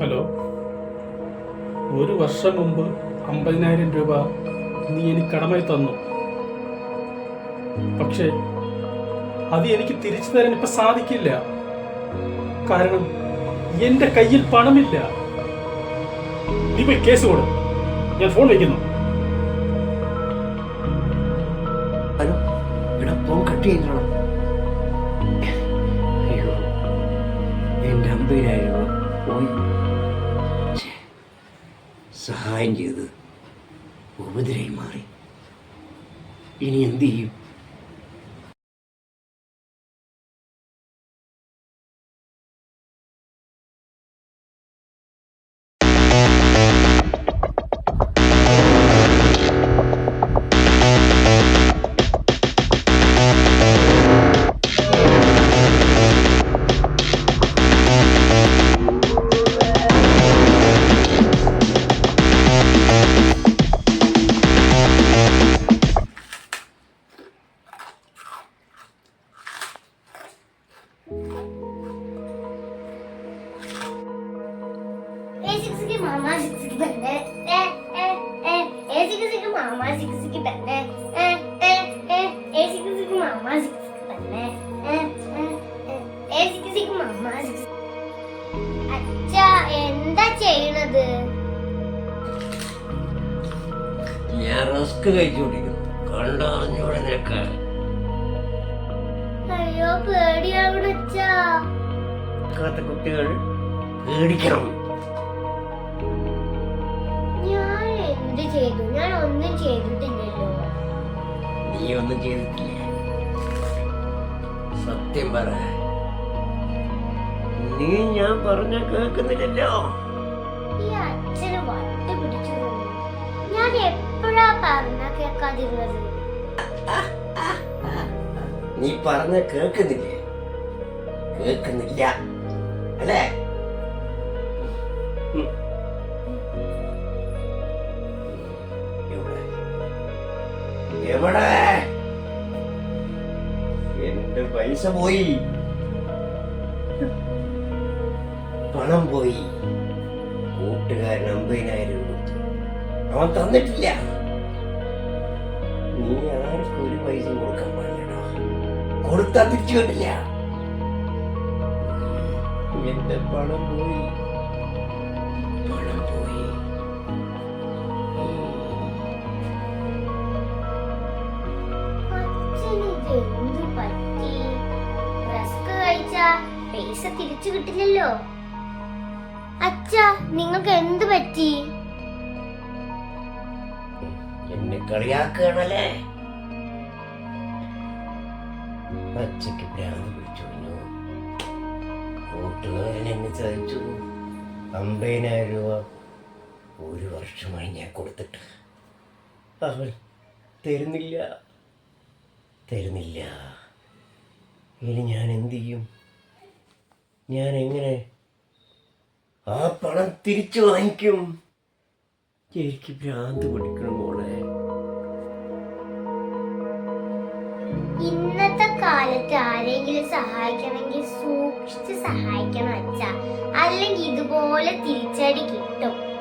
Hello. ഒരു വർഷം മുമ്പ് അമ്പതിനായിരം രൂപ നീ എനിക്ക് കടമായി തന്നു. പക്ഷേ അത് എനിക്ക് തിരിച്ചു തരാൻ ഇപ്പൊ സാധിക്കില്ല. കാരണം എന്റെ കയ്യിൽ പണമില്ല. നീ പോയി കേസ് കൊടു. ഞാൻ ഫോൺ വയ്ക്കുന്നു ഹലോ എടാ ഫോൺ കട്ട് അമ്പതിനായിരം പോയി. സഹായം ചെയ്ത് ഉപദ്രവം മാറി. ഇനി എന്ത് ചെയ്യും? ബെന്നെ എ എ എ എ സിക്ക് സിക്ക് മാമ സിക്ക് സിക്ക് ബെന്നെ എ എ എ എ സിക്ക് സിക്ക് മാമ സിക്ക് സിക്ക് ബെന്നെ എ എ എ സിക്ക് സിക്ക് മാമ സിക്ക് അച്ഛ എന്താ ചെയ്യണത്? ഞാൻ റസ്ക് കഴിച്ചുകൊണ്ടിരിക്കുന്നു കണ്ടറിഞ്ഞുടനൊക്കെ അയ്യോ പേടിയാവണ കുട്ടികൾ പേടിക്കണം. എന്ത് ചെയ്തു? ഞാൻ ഒന്നും ചെയ്തിട്ടില്ലല്ലോ. നീ ഒന്നും ചെയ്തിട്ടില്ല. സത്യം പറ. നീ ഞാൻ പറഞ്ഞ കേൾക്കുന്നില്ലല്ലോ. ഈ അച്ഛന് വട്ട് പിടിച്ചു തന്നു. ഞാൻ എപ്പോഴാ പറഞ്ഞ കേൾക്കാതിരുന്നത്? നീ പറഞ്ഞ കേൾക്കുന്നില്ലേ. കേൾക്കുന്നില്ല. അല്ലേ? എവിടെ? എന്റെ പൈസ പോയി. പണം പോയി. കൂട്ടുകാരൻ അമ്പതിനായിരം കൊടുത്തു. അവൻ തന്നിട്ടില്ല. നീ ആർക്കും ഒരു പൈസ കൊടുക്കാൻ പാടില്ലടോ. കൊടുത്താ തിരിച്ചു കണ്ടില്ല എന്റെ പണം പോയി. അച്ഛന് ഇതെന്ത് പറ്റി റസ്ക് കഴിച്ചാ പൈസ തിരിച്ചു കിട്ടില്ലല്ലോ. അച്ഛ നിങ്ങൾക്ക് എന്ത് പറ്റി? എന്നെ കളിയാക്കുകയാണല്ലേ? അച്ഛക്ക് ഭ്രാന്ത് പിടിച്ചു കൂട്ടുകാരൻ എന്നെ ചതിച്ചു അമ്പതിനായിരം രൂപ ഒരു വർഷമായി ഞാൻ കൊടുത്തിട്ട്. അവൻ തരുന്നില്ല. തരുന്നില്ല. ഇനി ഞാൻ എന്തു ചെയ്യും? ഞാൻ എങ്ങനെ ആ പണം തിരിച്ചു വാങ്ങിക്കും? എനിക്ക് ഭ്രാന്ത് പിടിക്കണം മോളെ. ഇന്നത്തെ കാലത്ത് ആരെങ്കിലും സഹായിക്കണമെങ്കിൽ സൂക്ഷിച്ച് സഹായിക്കണം അച്ഛ. അല്ലെങ്കിൽ ഇതുപോലെ തിരിച്ചടി കിട്ടും.